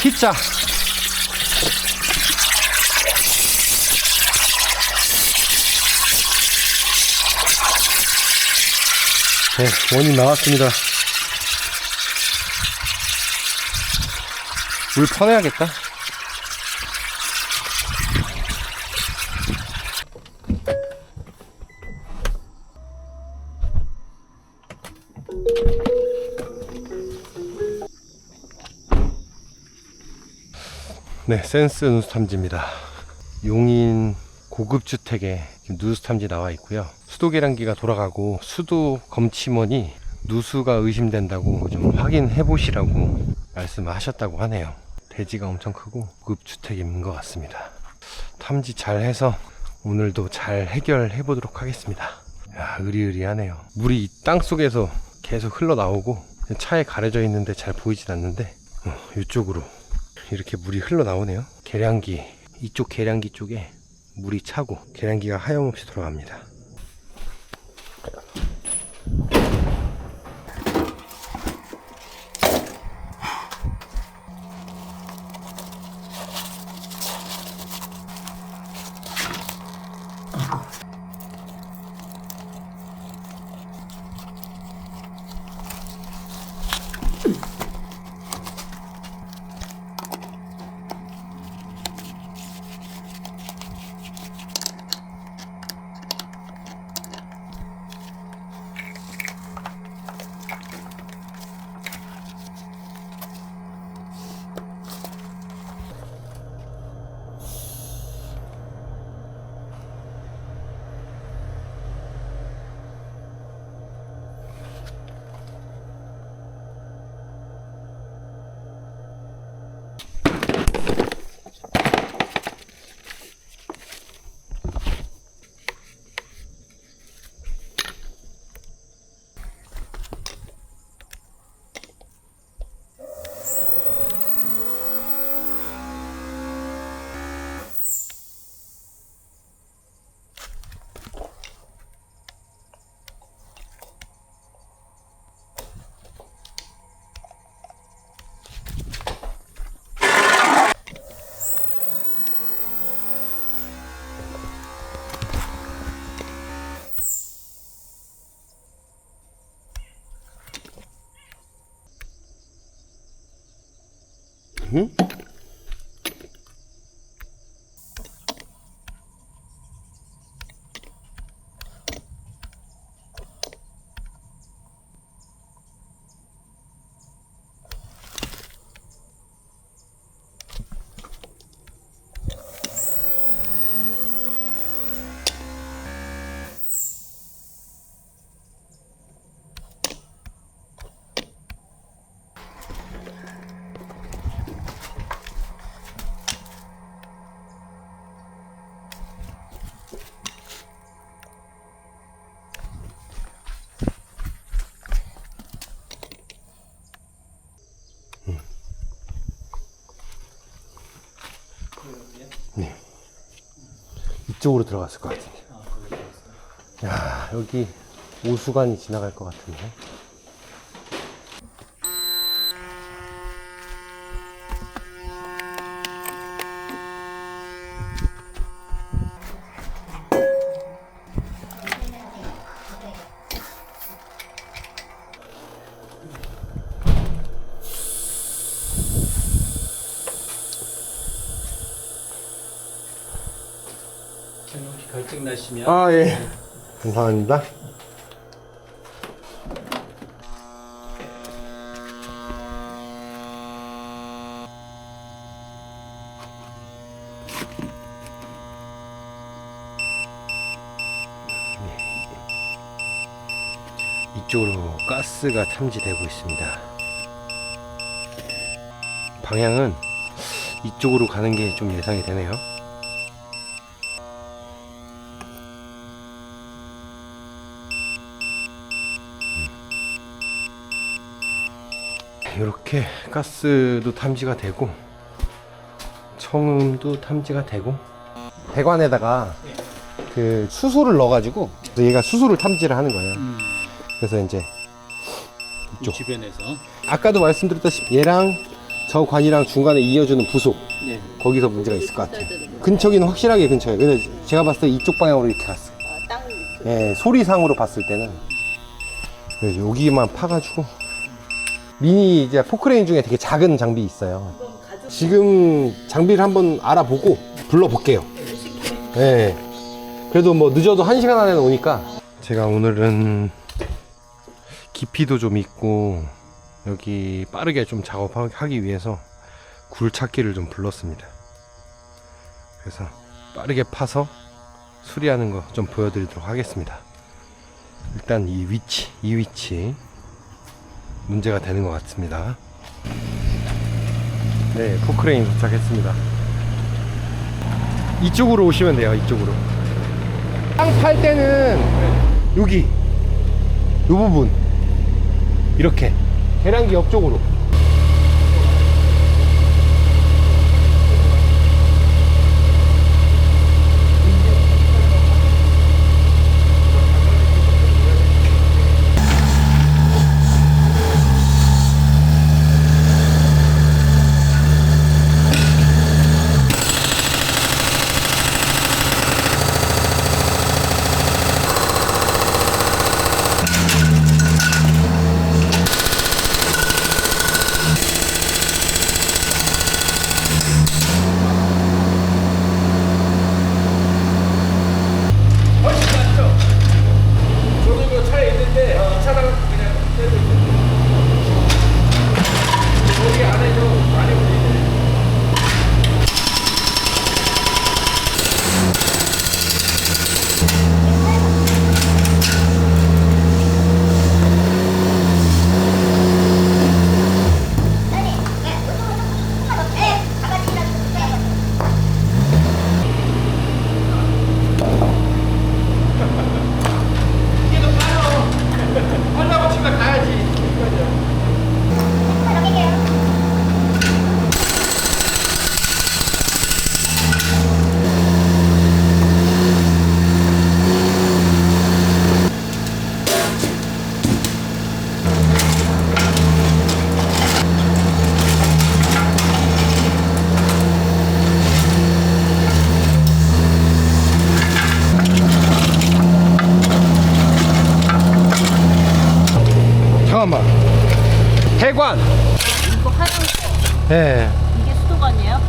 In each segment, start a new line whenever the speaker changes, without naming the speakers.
피자. 네, 원인 나왔습니다. 물 퍼내야겠다. 네, 센스 누수 탐지입니다. 용인 고급 주택에 지금 누수 탐지 나와 있고요. 수도 계량기가 돌아가고 수도 검침원이 누수가 의심된다고 좀 확인해 보시라고 말씀하셨다고 하네요. 대지가 엄청 크고 고급 주택인 것 같습니다. 탐지 잘 해서 오늘도 잘 해결해 보도록 하겠습니다. 야, 의리의리하네요. 물이 이 땅 속에서 계속 흘러나오고 차에 가려져 있는데 잘 보이진 않는데 어, 이쪽으로 이렇게 물이 흘러나오네요. 계량기 이쪽 계량기 쪽에 물이 차고 계량기가 하염없이 돌아갑니다. 이쪽으로 들어갔을 것 같은데. 야, 여기 오수관이 지나갈 것 같은데.
나시면
아, 예. 감사합니다. 이쪽으로 가스가 탐지되고 있습니다. 방향은 이쪽으로 가는 게 좀 예상이 되네요. 이렇게 가스도 탐지가 되고 청음도 탐지가 되고 배관에다가 그 수소를 넣어가지고 얘가 수소를 탐지를 하는 거예요.
음,
그래서 이제
이
이쪽.
주변에서
아까도 말씀드렸다시피 얘랑 저 관이랑 중간에 이어주는 부속
네.
거기서 문제가 있을 것 같아요. 근처기는 확실하게 근처예요. 근데 제가 봤을 때 이쪽 방향으로 이렇게 갔어.
땅
예, 소리상으로 봤을 때는 네, 여기만 파가지고 미니 이제 포크레인 중에 되게 작은 장비 있어요. 지금 장비를 한번 알아보고 불러볼게요. 예. 그래도 뭐 늦어도 한 시간 안에 오니까 제가 오늘은 깊이도 좀 있고 여기 빠르게 좀 작업하기 위해서 굴착기를 좀 불렀습니다. 그래서 빠르게 파서 수리하는 거 좀 보여드리도록 하겠습니다. 일단 이 위치, 이 위치 문제가 되는 것 같습니다. 네, 포크레인 도착했습니다. 이쪽으로 오시면 돼요, 이쪽으로. 땅 팔 때는 여기, 이 부분 이렇게 계량기 옆쪽으로. 해관.
이거 하얀 거
예.
이게 수도관이에요?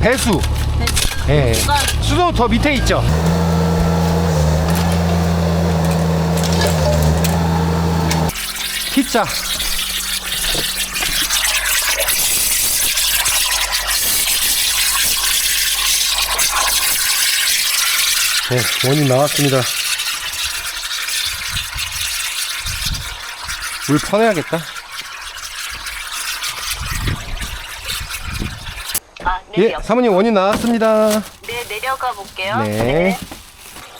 배수.
네.
예.
수도관
수도 더 밑에 있죠. T자. 네, 원인 나왔습니다. 물 퍼내야겠다.
네,
예,
여-
사모님 원인 나왔습니다.
네 내려가 볼게요.
네.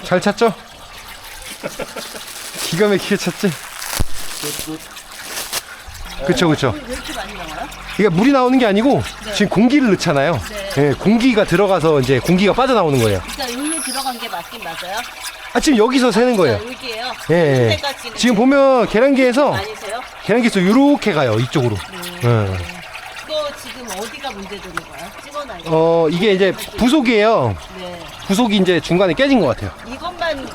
잘 찾죠? 기가 막히게 찾지? 그쵸, 그쵸.
이게
물이 나오는 게 아니고 지금 공기를 넣잖아요. 예, 공기가 들어가서 이제 공기가 빠져나오는 거예요.
그러니까 여기로 들어간 게 맞긴 맞아요.
아, 지금 여기서 새는 거예요. 예, 예.
그때가 지금
지금 보면 계량기에서
아니세요?
계량기에서 이렇게 가요. 이쪽으로. 예.
이거 지금 어디가 문제되는 거예요? 어,
이게 이제 부속이에요.
네.
부속이 이제 중간에 깨진 것 같아요.
이것만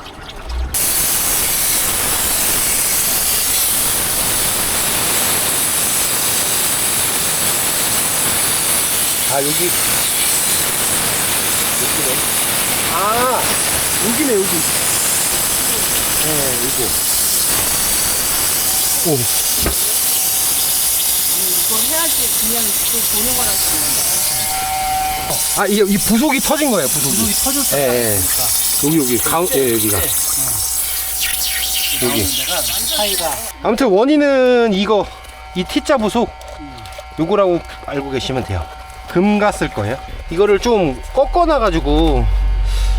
아 여기 여기네 아 여기네 여기 네 이거 오
이거 해야지 그냥 또 보는 거랑 틀린데.
아 이게 이 부속이 터진 거예요 부속이.
물이 터졌다.
예, 예. 여기 여기 가운 예 여기가. 여기.
데가 사이가.
아무튼 원인은 이거 이 T자 부속. 요거라고 알고 계시면 돼요. 금 갔을 거예요. 이거를 좀 꺾어놔 가지고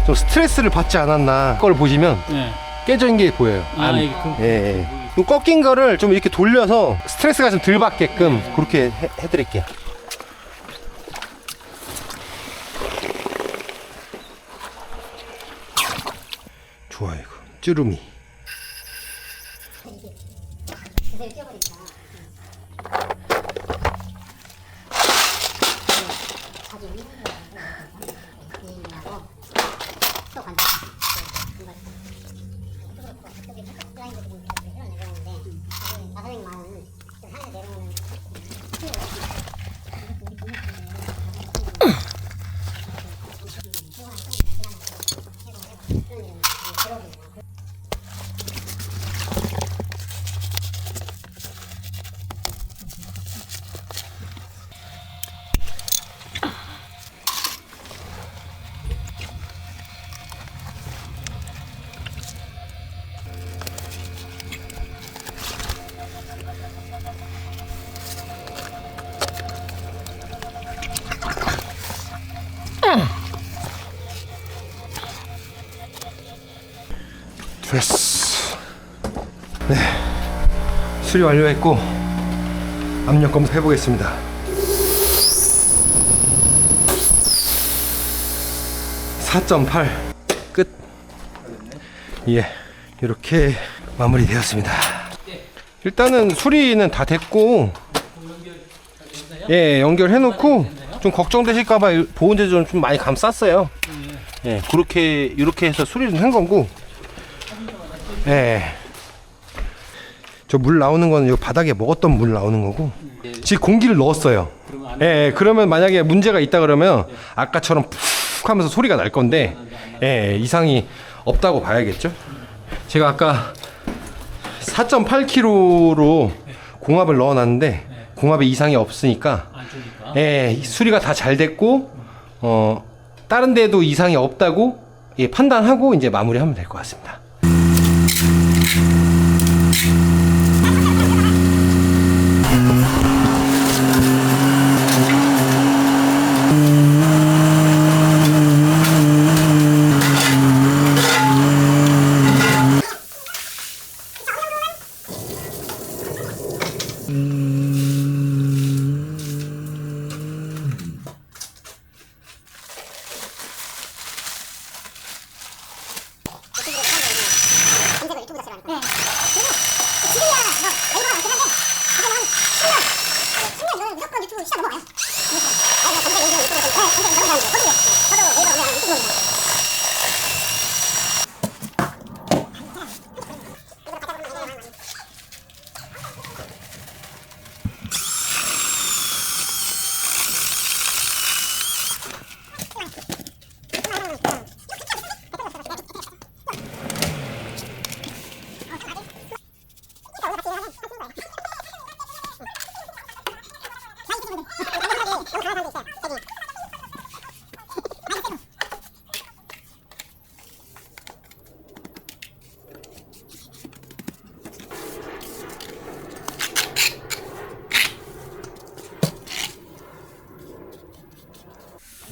좀 스트레스를 받지 않았나. 그걸 보시면
네.
깨진 게 보여요.
아,
안.
이게 금-
예, 예. 이 꺾인 거를 좀 이렇게 돌려서 스트레스가 좀 덜 받게끔 그렇게 해, 해드릴게요. 좋아 이거. 쭈루미. 수리 완료했고 압력 검사 해보겠습니다. (4.8) 끝. 예, 이렇게 마무리되었습니다. 일단은 수리는 다 됐고, 예, 연결해 놓고 좀 걱정되실까봐 보온제 좀, 좀 많이 감쌌어요. 예, 그렇게 이렇게 해서 수리는 한 거고, 예. 저 물 나오는 거는 요 바닥에 먹었던 물 나오는 거고 지금 공기를 넣었어요. 예, 예, 그러면 만약에 문제가 있다 그러면 아까처럼 푹 하면서 소리가 날 건데 예, 이상이 없다고 봐야겠죠. 제가 아까 4.8kg로 공압을 넣어놨는데 공압에 이상이 없으니까
안 주니까.
예, 수리가 다 잘 됐고 어 다른 데도 이상이 없다고 예, 판단하고 이제 마무리하면 될 것 같습니다.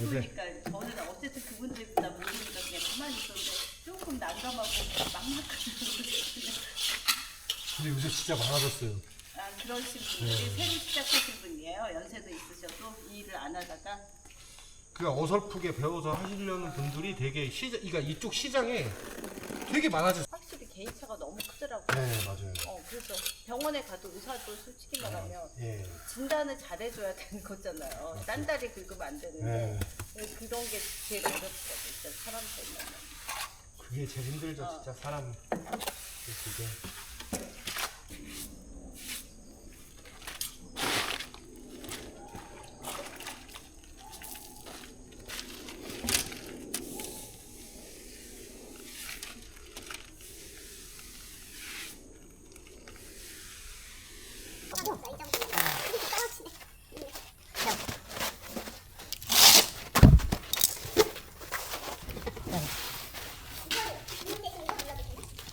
그러니까 저는 어쨌든 그분들 다 모르니까 그냥 가만히 있었는데 조금 난감하고 막막하고
근데 요새 진짜 많아졌어요.
아, 그러신 분들이 새로 시작하신 분이에요. 연세도 있으셔도 이 일을 안 하다가
그 어설프게 배워서 하시려는 분들이 되게 시장, 그러니까 이쪽 시장에 되게 많아졌어요.
확실히 개인차가 너무 크더라고요.
네, 맞아요.
어, 그래서 병원에 가도 의사도 솔직히 말하면
예.
진단을 잘해줘야 되는 거잖아요. 딴 다리 긁으면 안 되는데
네.
그런 게 제일 어렵거든요. 사람 잘 만나면.
그게 제일 힘들죠, 진짜 사람. 그게.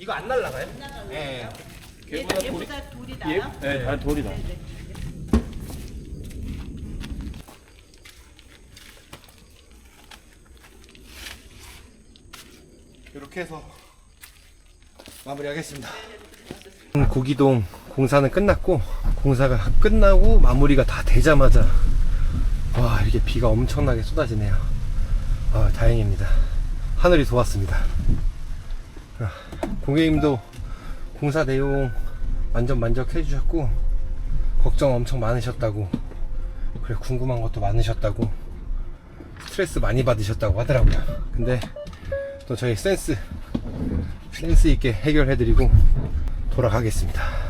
이거 안 날라가요? 예.
얘보다, 얘보다 돌이 나요?
네, 다 돌이다.
이렇게 해서 마무리하겠습니다. 고기동 공사는 끝났고 공사가 끝나고 마무리가 다 되자마자 와 이렇게 비가 엄청나게 쏟아지네요. 아 다행입니다. 하늘이 도왔습니다. 아, 고객님도 공사 내용 완전 만족해 주셨고 걱정 엄청 많으셨다고 그래 궁금한 것도 많으셨다고 스트레스 많이 받으셨다고 하더라고요. 근데 또 저희 센스 센스 있게 해결해 드리고 돌아가겠습니다.